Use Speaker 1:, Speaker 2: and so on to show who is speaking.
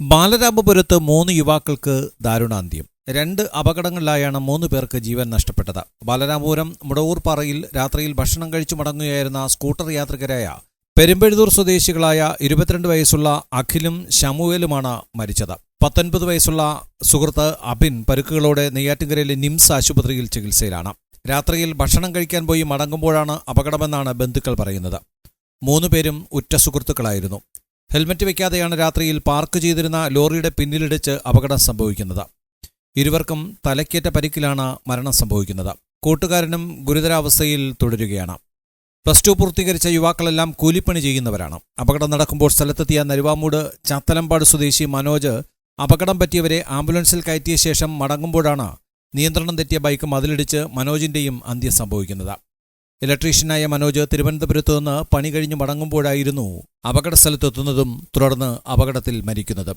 Speaker 1: ബാലരാമപുരത്ത് മൂന്ന് യുവാക്കൾക്ക് ദാരുണാന്ത്യം. രണ്ട് അപകടങ്ങളിലായാണ് മൂന്ന് പേർക്ക് ജീവൻ നഷ്ടപ്പെട്ടത്. ബാലരാമപുരം മുടവൂർപ്പാറയിൽ രാത്രിയിൽ ഭക്ഷണം കഴിച്ചു മടങ്ങുകയായിരുന്ന സ്കൂട്ടർ യാത്രികരായ പെരുമ്പഴുതൂർ സ്വദേശികളായ ഇരുപത്തിരണ്ട് വയസ്സുള്ള അഖിലും ഷമുവേലുമാണ് മരിച്ചത്. പത്തൊൻപത് വയസ്സുള്ള സുഹൃത്ത് അബിൻ പരുക്കുകളോടെ നെയ്യാറ്റിൻകരയിലെ നിംസ് ആശുപത്രിയിൽ ചികിത്സയിലാണ്. രാത്രിയിൽ ഭക്ഷണം കഴിക്കാൻ പോയി മടങ്ങുമ്പോഴാണ് അപകടമെന്നാണ് ബന്ധുക്കൾ പറയുന്നത്. മൂന്നുപേരും ഉറ്റ സുഹൃത്തുക്കളായിരുന്നു. ഹെൽമറ്റ് വയ്ക്കാതെയാണ് രാത്രിയിൽ പാർക്ക് ചെയ്തിരുന്ന ലോറിയുടെ പിന്നിലിടിച്ച് അപകടം സംഭവിക്കുന്നത്. ഇരുവർക്കും തലക്കേറ്റ പരിക്കിലാണ് മരണം സംഭവിക്കുന്നത്. കൂട്ടുകാരനും ഗുരുതരാവസ്ഥയിൽ തുടരുകയാണ്. പ്ലസ് ടു പൂർത്തീകരിച്ച യുവാക്കളെല്ലാം കൂലിപ്പണി ചെയ്യുന്നവരാണ്. അപകടം നടക്കുമ്പോൾ സ്ഥലത്തെത്തിയ നരുവാമൂട് ചാത്തലമ്പാട് സ്വദേശി മനോജ് അപകടം പറ്റിയവരെ ആംബുലൻസിൽ കയറ്റിയ ശേഷം മടങ്ങുമ്പോഴാണ് നിയന്ത്രണം തെറ്റിയ ബൈക്ക് മതിലിടിച്ച് മനോജിന്റെയും അന്ത്യം സംഭവിക്കുന്നത്. ഇലക്ട്രീഷ്യനായ മനോജ് തിരുവനന്തപുരത്ത് നിന്ന് പണി കഴിഞ്ഞ് മടങ്ങുമ്പോഴായിരുന്നു അപകടസ്ഥലത്തെത്തുന്നതും തുടർന്ന് അപകടത്തിൽ മരിക്കുന്നത്.